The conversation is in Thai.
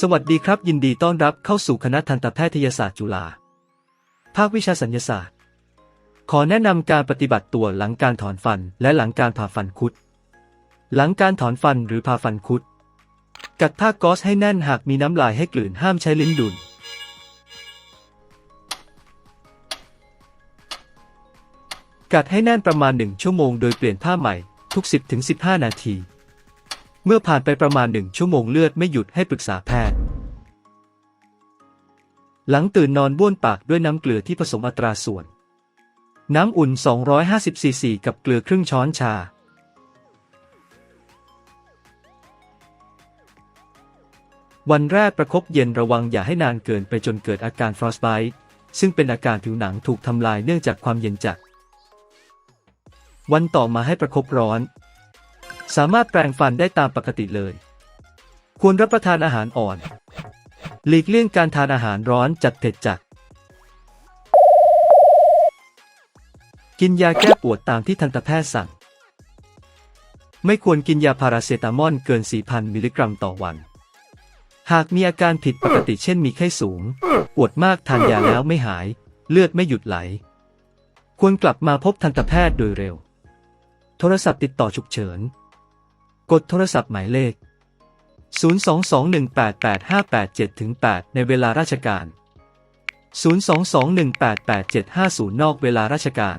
สวัสดีครับ ยินดีต้อนรับเข้าสู่คณะทันตแพทยศาสตร์จุฬาภาควิชาสัญญศาสตร์ ขอแนะนำการปฏิบัติตัวหลังการถอนฟันและหลังการผ่าฟันคุด หลังการถอนฟันหรือผ่าฟันคุด กัดผ้าก๊อซให้แน่นหากมีน้ำลายให้กลืนห้ามใช้ลิ้นดุลกัดให้แน่นประมาณ 1 ชั่วโมงโดยเปลี่ยนผ้าใหม่ทุก 10-15 นาที เมื่อผ่านไปประมาณ1ชั่วโมงเลือดไม่หยุดให้ปรึกษาแพทย์ หลังตื่นนอนบ้วนปากด้วยน้ำเกลือที่ผสมอัตราส่วน น้ำอุ่น 250ซีซีกับเกลือครึ่งช้อนชา วันแรกประคบเย็นระวังอย่าให้นานเกินไปจนเกิดอาการ frostbite ซึ่งเป็นอาการผิวหนังถูกทำลายเนื่องจากความเย็นจัด วันต่อมาให้ประคบร้อน สามารถแปรงฟันได้ตามปกติเลย ควรรับประทานอาหารอ่อน หลีกเลี่ยงการทานอาหารร้อนจัดเผ็ดจัด กินยาแก้ปวดตามที่ทันตแพทย์สั่ง ไม่ควรกินยาพาราเซตามอลเกิน 4,000 มิลลิกรัมต่อวัน หากมีอาการผิดปกติเช่นมีไข้สูง ปวดมากทานยาแล้วไม่หาย เลือดไม่หยุดไหล ควรกลับมาพบทันตแพทย์โดยเร็ว โทรศัพท์ติดต่อฉุกเฉิน กดโทรศัพท์หมายเลข 022188587-8 ในเวลาราชการ 022188750 นอกเวลาราชการ